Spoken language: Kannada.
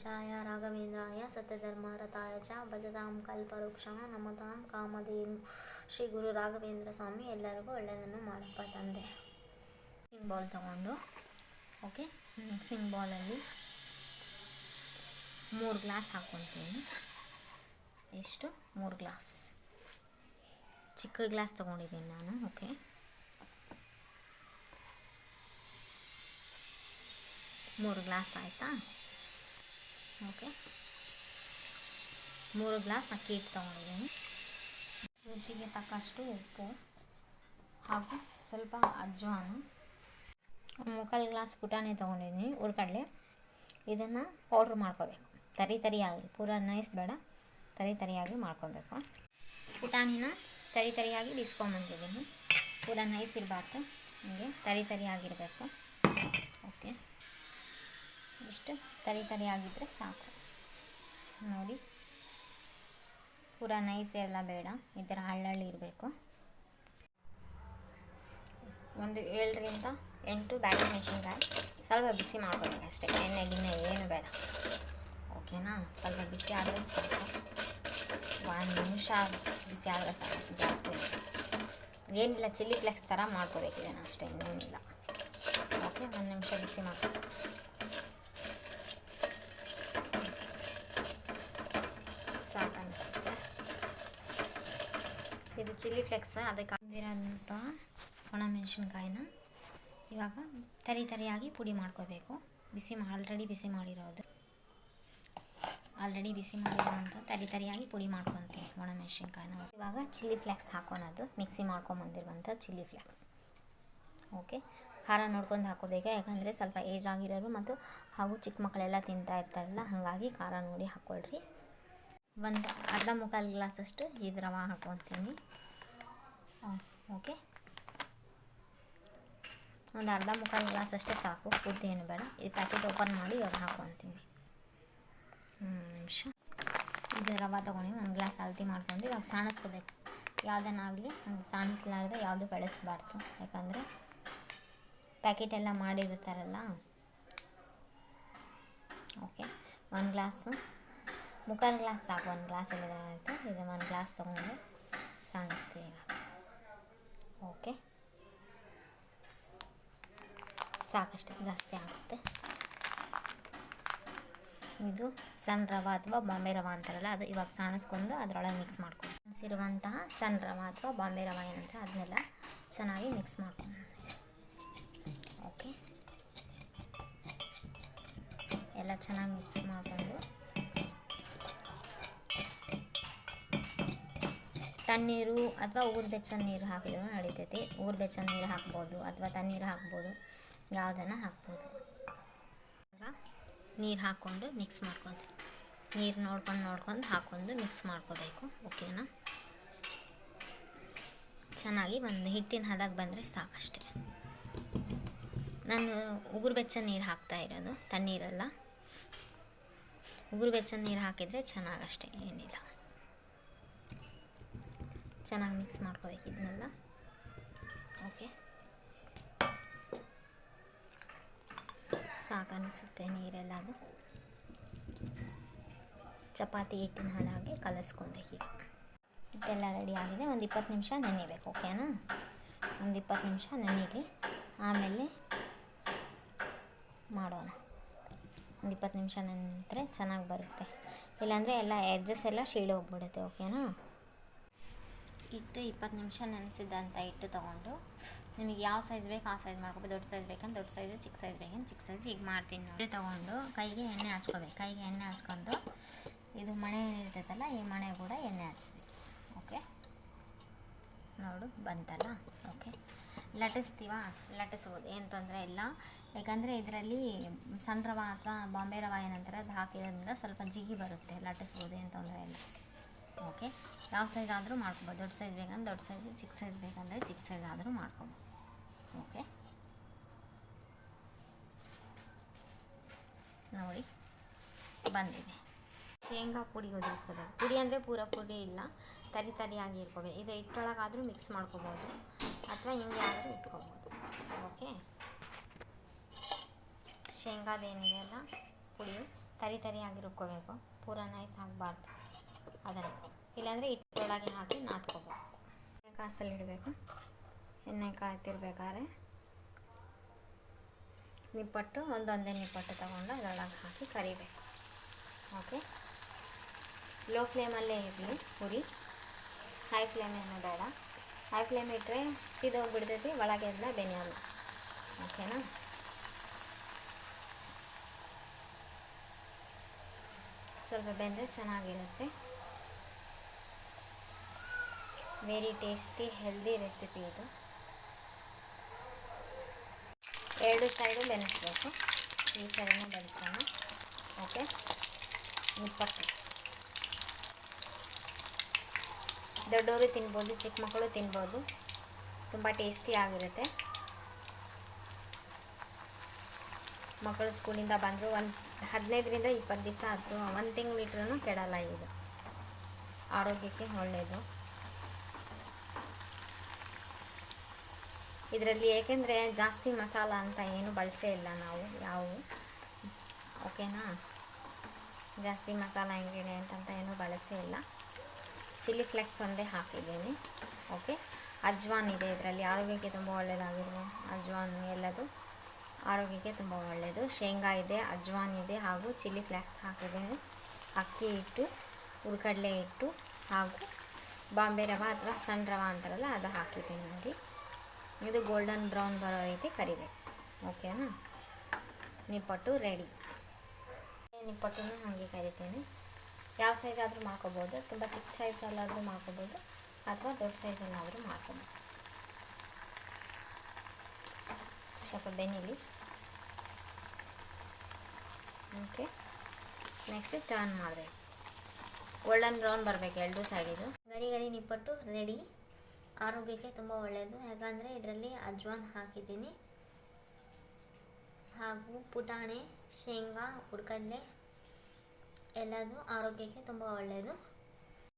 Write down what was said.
ಪೂಜ್ಯಾಯ ರಾಘವೇಂದ್ರಾಯ ಸತ್ಯಧರ್ಮರತಾಯ ಚ ಭಜತಾಂ ಕಲ್ಪವೃಕ್ಷ ನಮತಾಂ ಕಾಮಧೇನು. ಶ್ರೀ ಗುರು ರಾಘವೇಂದ್ರ ಸ್ವಾಮಿ ಎಲ್ಲರಿಗೂ ಒಳ್ಳೆಯದನ್ನು ಮಾಡಪ್ಪ ತಂದೆ. ಮಿಕ್ಸಿಂಗ್ ಬೌಲ್ ತಗೊಂಡು ಓಕೆ ಮಿಕ್ಸಿಂಗ್ ಬೌಲಲ್ಲಿ ಮೂರು ಗ್ಲಾಸ್ ಹಾಕ್ಕೊತೀನಿ ಎಷ್ಟು? ಮೂರು ಗ್ಲಾಸ್ ಚಿಕ್ಕ ಗ್ಲಾಸ್ ತಗೊಂಡಿದ್ದೀನಿ ನಾನು ಓಕೆ ಮೂರು ಗ್ಲಾಸ್ ಆಯಿತಾ? ಓಕೆ. ಮೂರು ಗ್ಲಾಸ್ ಅಕ್ಕಿ ಹಿಟ್ಟು ತೊಗೊಂಡಿದ್ದೀನಿ. ರುಚಿಗೆ ತಕ್ಕಷ್ಟು ಉಪ್ಪು ಹಾಗೂ ಸ್ವಲ್ಪ ಅಜ್ವಾನು. ಮುಕ್ಕಾಲು ಗ್ಲಾಸ್ ಪುಟಾಣಿ ತೊಗೊಂಡಿದ್ದೀನಿ ಹುರ್ಗಡ್ಲೆ ಇದನ್ನು ಪೌಡ್ರ್ ಮಾಡ್ಕೋಬೇಕು. ತರಿ ತರಿಯಾಗಿ, ಪೂರ ನೈಸ್ ಬೇಡ. ತರಿ ತರಿಯಾಗಿ ಮಾಡ್ಕೊಬೇಕು. ಪುಟಾಣಿನ ತರಿ ತರಿಯಾಗಿ ಬಿಸ್ಕೊಂಬಂದಿದ್ದೀನಿ ಪೂರ ನೈಸ್ ಇರಬಾರ್ದು. ಹೀಗೆ ತರಿ ತರಿಯಾಗಿರಬೇಕು. ಓಕೆ. ಇಷ್ಟು ತರಿ ಆಗಿದ್ದರೆ ಸಾಕು. ನೋಡಿ. ಪೂರ ನೈಸ್ ಎಲ್ಲ ಬೇಡ. ಈ ಥರ ಹಳ್ಳಳ್ಳಿ ಇರಬೇಕು. ಒಂದು ಏಳರಿಂದ ಎಂಟು ಬ್ಯಾಡಗಿ ಮೆಣಸಿನ್ಕಾಯಿ ಸ್ವಲ್ಪ ಬಿಸಿ ಮಾಡ್ಕೊಬೇಕು ಅಷ್ಟೇ. ಎಣ್ಣೆ ಗಿಣ್ಣೆ ಏನು ಬೇಡ. ಓಕೆನಾ? ಸ್ವಲ್ಪ ಬಿಸಿ ಆದರೆ ಸಾಕು. ಒಂದು ನಿಮಿಷ ಬಿಸಿ ಆದರೆ ಸಾಕು. ಜಾಸ್ತಿ ಏನಿಲ್ಲ, ಚಿಲ್ಲಿ ಫ್ಲೆಕ್ಸ್ ಥರ ಮಾಡ್ಕೋಬೇಕಿದೆ ಅಷ್ಟೇ. ಇನ್ನೇನಿಲ್ಲ. ಓಕೆ, ಒಂದು ನಿಮಿಷ ಬಿಸಿ ಮಾಡ್ಕೊ ಸಾಕು ಅನಿಸುತ್ತೆ ಇದು ಚಿಲ್ಲಿ ಫ್ಲೆಕ್ಸ್, ಅದಕ್ಕೆ ಹಾಕಿರೋಂಥ ಒಣಮೆಣಸಿನ್ಕಾಯಿನ ಇವಾಗ ತರಿ ತರಿಯಾಗಿ ಪುಡಿ ಮಾಡ್ಕೋಬೇಕು. ಬಿಸಿ ಆಲ್ರೆಡಿ ಬಿಸಿ ಮಾಡಿರೋದು. ಆಲ್ರೆಡಿ ಬಿಸಿ ಮಾಡಿರೋಂಥ ತರಿ ತರಿಯಾಗಿ ಪುಡಿ ಮಾಡ್ಕೊತೀನಿ ಒಣಮೆಣಸಿನ್ಕಾಯಿನ. ಇವಾಗ ಚಿಲ್ಲಿ ಫ್ಲೆಕ್ಸ್ ಹಾಕೊಳೋದು. ಮಿಕ್ಸಿ ಮಾಡ್ಕೊಂಬಂದಿರುವಂಥ ಚಿಲ್ಲಿ ಫ್ಲೆಕ್ಸ್. ಓಕೆ? ಖಾರ ನೋಡ್ಕೊಂಡು ಹಾಕೋಬೇಕು. ಯಾಕಂದರೆ ಸ್ವಲ್ಪ ಏಜ್ ಆಗಿರೋರು ಮತ್ತು ಹಾಗೂ ಚಿಕ್ಕ ಮಕ್ಕಳೆಲ್ಲ ತಿಂತಾ ಇರ್ತಾರಲ್ಲ, ಹಾಗಾಗಿ ಖಾರ ನೋಡಿ ಹಾಕ್ಕೊಳ್ರಿ ಒಂದು ಅರ್ಧ ಮುಕ್ಕಾಲು ಗ್ಲಾಸಷ್ಟು ಈ ರವೆ ಹಾಕ್ಕೊತೀನಿ ಓಕೆ. ಒಂದು ಅರ್ಧ ಮುಕ್ಕಾಲು ಗ್ಲಾಸ್ ಅಷ್ಟೇ ಸಾಕು ಫುಡ್ ಏನು ಬೇಡ. ಈ ಪ್ಯಾಕೆಟ್ ಓಪನ್ ಮಾಡಿ ಇವಾಗ ಹಾಕ್ಕೊತೀನಿ ನಿಮಿಷ. ಇದು ರವೆ ತೊಗೊಂಡು ಒಂದು ಗ್ಲಾಸ್ ಅಳತಿ ಮಾಡ್ಕೊಂಡು, ಇವಾಗ ಸಾಣಿಸ್ಕೋಬೇಕು. ಯಾವುದನ್ನಾಗಲಿ ಸಾಣಿಸ್ಲಾರ್ದೆ ಯಾವುದು ಬೆಳೆಸಬಾರ್ದು. ಯಾಕಂದರೆ ಪ್ಯಾಕೆಟ್ ಎಲ್ಲ ಮಾಡಿರ್ತಾರಲ್ಲ. ಓಕೆ. ಒಂದು ಗ್ಲಾಸು ಮುಕ್ಕಾಲು ಗ್ಲಾಸ್ ಸಾಕು ಒಂದು ಗ್ಲಾಸ್ ಅಲ್ಲಿ ಆಯಿತು ಇದು ಒಂದು ಗ್ಲಾಸ್ ತೊಗೊಂಡು ಸಾಣಿಸ್ತೀವಿ ಇವಾಗ ಓಕೆ ಸಾಕಷ್ಟು ಜಾಸ್ತಿ ಆಗುತ್ತೆ. ಇದು ಸಣ್ಣ ರವೆ ಅಥವಾ ಬಾಂಬೆ ರವೆ ಅಂತಾರಲ್ಲ, ಅದು ಇವಾಗ ಸಾಣಿಸ್ಕೊಂಡು ಅದರೊಳಗೆ ಮಿಕ್ಸ್ ಮಾಡ್ಕೊಂಡು. ಸಿರುವಂತಹ ಸಣ್ಣ ರವೆ ಅಥವಾ ಬಾಂಬೆ ರವೆ ಏನಂತ ಅದನ್ನೆಲ್ಲ ಚೆನ್ನಾಗಿ ಮಿಕ್ಸ್ ಮಾಡ್ಕೊಂಡು ಓಕೆ ಎಲ್ಲ ಚೆನ್ನಾಗಿ ಮಿಕ್ಸ್ ಮಾಡಿಕೊಂಡು ತಣ್ಣೀರು ಅಥವಾ ಊರು ಬೆಚ್ಚನ ನೀರು ಹಾಕಿದ್ರು ನಡೀತೈತಿ. ಊರು ಬೆಚ್ಚನ ನೀರು ಹಾಕ್ಬೋದು ಅಥವಾ ತಣ್ಣೀರು ಹಾಕ್ಬೋದು, ಯಾವುದನ್ನು ಹಾಕ್ಬೋದು. ನೀರು ಹಾಕ್ಕೊಂಡು ಮಿಕ್ಸ್ ಮಾಡ್ಕೊತೀವಿ ನೀರು ನೋಡ್ಕೊಂಡು ನೋಡ್ಕೊಂಡು ಹಾಕ್ಕೊಂಡು ಮಿಕ್ಸ್ ಮಾಡ್ಕೋಬೇಕು ಓಕೆನಾ ಚೆನ್ನಾಗಿ ಒಂದು ಹಿಟ್ಟಿನ ಹದಕ್ಕೆ ಬಂದರೆ ಸಾಕಷ್ಟೇ. ನಾನು ಉಗುರು ಬೆಚ್ಚ ನೀರು ಹಾಕ್ತಾ ಇರೋದು, ತಣ್ಣೀರಲ್ಲ. ಉಗುರು ಬೆಚ್ಚ ನೀರು ಹಾಕಿದರೆ ಚೆನ್ನಾಗಷ್ಟೇ, ಏನಿಲ್ಲ. ಚೆನ್ನಾಗಿ ಮಿಕ್ಸ್ ಮಾಡ್ಕೋಬೇಕು ಇದನ್ನೆಲ್ಲ. ಓಕೆ ಸಾಕು ನೀರೆಲ್ಲ ಅದು. ಚಪಾತಿ ಹಿಟ್ಟಿನ ಹಾಗೆ. ಕಲಿಸ್ಕೊಬೇಕು ಹಿಟ್ಟೆಲ್ಲ ರೆಡಿ ಆಗಿದೆ. ಒಂದು ಇಪ್ಪತ್ತು ನಿಮಿಷ ನೆನೆಬೇಕು ಓಕೆನಾ ಒಂದು ಇಪ್ಪತ್ತು ನಿಮಿಷ ನೆನೀಲಿ. ಆಮೇಲೆ ಮಾಡೋಣ. ಒಂದು ಇಪ್ಪತ್ತು ನಿಮಿಷ ನೆನೆದ್ರೆ ಚೆನ್ನಾಗಿ ಬರುತ್ತೆ. ಇಲ್ಲಾಂದರೆ ಎಲ್ಲ ಎಡ್ಜಸ್ ಎಲ್ಲ ಶೀಳು ಹೋಗ್ಬಿಡುತ್ತೆ ಓಕೆನಾ ಹಿಟ್ಟು ಇಪ್ಪತ್ತು ನಿಮಿಷ ನೆನೆಸಿದಂಥ ಹಿಟ್ಟು ತೊಗೊಂಡು, ನಿಮಗೆ ಯಾವ ಸೈಜ್ ಬೇಕು ಆ ಸೈಜ್ ಮಾಡ್ಕೋಬೇಕು ದೊಡ್ಡ ಸೈಜ್ ಬೇಕಂದ್ರೆ ದೊಡ್ಡ ಸೈಜು ಚಿಕ್ಕ ಸೈಜ್ ಬೇಕಂದ್ರೆ ಚಿಕ್ಕ ಸೈಜ್ ಈಗ ಮಾಡ್ತೀನಿ ನೋಡಿ. ತೊಗೊಂಡು ಕೈಗೆ ಎಣ್ಣೆ ಹಚ್ಕೋಬೇಕು. ಕೈಗೆ ಎಣ್ಣೆ ಹಚ್ಕೊಂಡು ಇದು ಮಣೆ ಇರ್ತೈತಲ್ಲ ಈ ಮಣೆ ಕೂಡ ಎಣ್ಣೆ ಹಚ್ಬೇಕು. ಓಕೆ ನೋಡು, ಬಂತಲ್ಲ? ಓಕೆ ಲಟಿಸ್ತೀವ ಲಟಿಸ್ಬೋದು ಏನು ತೊಂದರೆ ಇಲ್ಲ. ಯಾಕಂದರೆ ಇದರಲ್ಲಿ ಸಣ್ಣ ರವ ಅಥವಾ ಬಾಂಬೆ ರವ ಏನಂತಾರೆ, ಅದು ಹಾಕಿರೋದ್ರಿಂದ ಸ್ವಲ್ಪ ಜಿಗಿ ಬರುತ್ತೆ. ಲಟಿಸ್ಬೋದು ಏನು ತೊಂದರೆ ಇಲ್ಲ. ಓಕೆ? ಯಾವ ಸೈಜ್ ಆದರೂ ಮಾಡ್ಕೊಬೋದು. ದೊಡ್ಡ ಸೈಜ್ ಬೇಕಂದ್ರೆ ದೊಡ್ಡ ಸೈಜ್ ಚಿಕ್ಕ ಸೈಜ್ ಬೇಕಂದರೆ ಚಿಕ್ಕ ಸೈಜ್ ಆದರೂ ಮಾಡ್ಕೊಬೋದು. ಓಕೆ? ನೋಡಿ, ಬಂದಿದೆ. ಶೇಂಗಾ ಪುಡಿ ಒದಗಿಸ್ಕೋಬೇಕು ಪುಡಿ ಅಂದರೆ ಪೂರ ಪುಡಿ ಇಲ್ಲ. ತರಿ ತರಿಯಾಗಿ ಇಟ್ಕೋಬೇಕು ಇದು ಹಿಟ್ಟೊಳಗಾದರೂ ಮಿಕ್ಸ್ ಮಾಡ್ಕೋಬೋದು. ಅಥವಾ ಹಿಂಗೆ ಆದರೂ ಇಟ್ಕೋಬೋದು. ಓಕೆ? ಶೇಂಗಾದೇನಿದೆ ಅಲ್ಲ? ಪುಡಿ. ತರಿ ತರಿಯಾಗಿ ರುಬ್ಕೋಬೇಕು. ಪೂರ ನೈಸ್ ಆಗಬಾರ್ದು. ಅದನ್ನು. ಇಲ್ಲಾಂದರೆ ಹಿಟ್ಟೊಳಗೆ ಹಾಕಿ ನಾದ್ಕೋಬೇಕು ಎಣ್ಣೆ ಕಾಸಲ್ಲಿ ಇಡಬೇಕು. ಎಣ್ಣೆ ಕಾಯ್ತಿರ್ಬೇಕಾದ್ರೆ ನಿಪ್ಪಟ್ಟು, ಒಂದೊಂದೇ ನಿಪ್ಪಟ್ಟು ತಗೊಂಡು ಅದರೊಳಗೆ ಹಾಕಿ ಕರಿಬೇಕು. ಓಕೆ ಲೋ ಫ್ಲೇಮಲ್ಲೇ ಇರಲಿ ಹುರಿ ಹೈ ಫ್ಲೇಮ್ ಏನೂ ಬೇಡ. ಹೈ ಫ್ಲೇಮ್ ಇಟ್ಟರೆ ಸಿದೋಗ್ಬಿಡ್ತೈತಿ ಒಳಗೆ ಎಲ್ಲ ಬೆನೆಯಲ್ಲ ಓಕೆನಾ ಸ್ವಲ್ಪ ಬೆಂದರೆ ಚೆನ್ನಾಗಿರುತ್ತೆ. ವೆರಿ ಟೇಸ್ಟಿ ಹೆಲ್ದಿ ರೆಸಿಪಿ ಇದು. ಎರಡು ಸೈಡು ಬೆನೆಸ್ಬೇಕು. ಈ ಸೈಡನ್ನು ಬೆಳೆಸೋಣ ಓಕೆ ನಿಪ್ಪಟ್ಟು ದೊಡ್ಡವರು ತಿನ್ಬೋದು, ಚಿಕ್ಕ ಮಕ್ಕಳು ತಿನ್ಬೋದು. ತುಂಬ ಟೇಸ್ಟಿ ಆಗಿರುತ್ತೆ. ಮಕ್ಕಳು ಸ್ಕೂಲಿಂದ ಬಂದರು. ಒಂದು ಹದಿನೈದರಿಂದ ಇಪ್ಪತ್ತು ದಿವಸ ಆಯಿತು. ಒಂದು ತಿಂಗಳು ಇಟ್ರೂ ಕೆಡಲ್ಲ ಇದು ಆರೋಗ್ಯಕ್ಕೆ ಒಳ್ಳೆಯದು ಇದರಲ್ಲಿ ಏಕೆಂದರೆ ಜಾಸ್ತಿ ಮಸಾಲ ಅಂತ ಏನು ಬಳಸೇ ಇಲ್ಲ ನಾವು, ಯಾವ. ಓಕೆನಾ? ಜಾಸ್ತಿ ಮಸಾಲ, ಇಂಗ್ರೀಡಿಯೆಂಟ್ ಅಂತ ಏನು ಬಳಸೇ ಇಲ್ಲ. ಚಿಲ್ಲಿ ಫ್ಲೆಕ್ಸ್ ಒಂದೇ ಹಾಕಿದ್ದೀನಿ. ಓಕೆ? ಅಜ್ವಾನ್ ಇದೆ ಇದರಲ್ಲಿ. ಆರೋಗ್ಯಕ್ಕೆ ತುಂಬ ಒಳ್ಳೆಯದಾಗಿರುವ ಅಜ್ವಾನ್ ಎಲ್ಲದು. ಆರೋಗ್ಯಕ್ಕೆ ತುಂಬ ಒಳ್ಳೆಯದು ಶೇಂಗಾ ಇದೆ, ಅಜ್ವಾನ್ ಇದೆ ಹಾಗೂ ಚಿಲ್ಲಿ ಫ್ಲ್ಯಾಕ್ಸ್ ಹಾಕಿದ್ದೀನಿ. ಅಕ್ಕಿ ಹಿಟ್ಟು ಹುರ್ಗಡಲೆ ಹಿಟ್ಟು ಹಾಗೂ ಬಾಂಬೆ ರವ ಅಥವಾ ಸಣ್ಣ ರವೆ ಅಂತಾರಲ್ಲ, ಅದು ಹಾಕಿದ್ದೀನಿ ನೋಡಿ. ಇದು ಗೋಲ್ಡನ್ ಬ್ರೌನ್ ಬರೋ ರೀತಿ ಕರಿಬೇಕು ಓಕೆನಾ ನಿಪ್ಪಟ್ಟು ರೆಡಿ ನಿಪ್ಪಟ್ಟನ್ನು ಹಾಗೆ ಕರಿತೀನಿ. ಯಾವ ಸೈಜ್ ಆದರೂ ಮಾಡ್ಕೋಬೋದು. ತುಂಬ ಚಿಕ್ಕ ಸೈಜಲ್ಲಾದರೂ ಮಾಡ್ಕೋಬೋದು. ಅಥವಾ ದೊಡ್ಡ ಸೈಜಲ್ಲಾದರೂ ಮಾಡ್ಕೋಬೋದು. ಸ್ವಲ್ಪ ಬೆನ್ನಿಲಿ. ಓಕೆ ನೆಕ್ಸ್ಟ್ ಟರ್ನ್ ಮಾಡಿದೆ ಗೋಲ್ಡನ್ ಬ್ರೌನ್ ಬರಬೇಕು ಎರಡೂ ಸೈಡಿದು ಗರಿ ಗರಿ ನಿಪ್ಪಟ್ಟು ರೆಡಿ ಆರೋಗ್ಯಕ್ಕೆ ತುಂಬ ಒಳ್ಳೆಯದು ಯಾಕಂದರೆ ಇದರಲ್ಲಿ ಅಜ್ವಾನ್ ಹಾಕಿದ್ದೀನಿ. ಹಾಗೂ ಪುಟಾಣಿ, ಶೇಂಗಾ ಹುರ್ಗಡ್ಲೆ ಎಲ್ಲದು ಆರೋಗ್ಯಕ್ಕೆ ತುಂಬ ಒಳ್ಳೆಯದು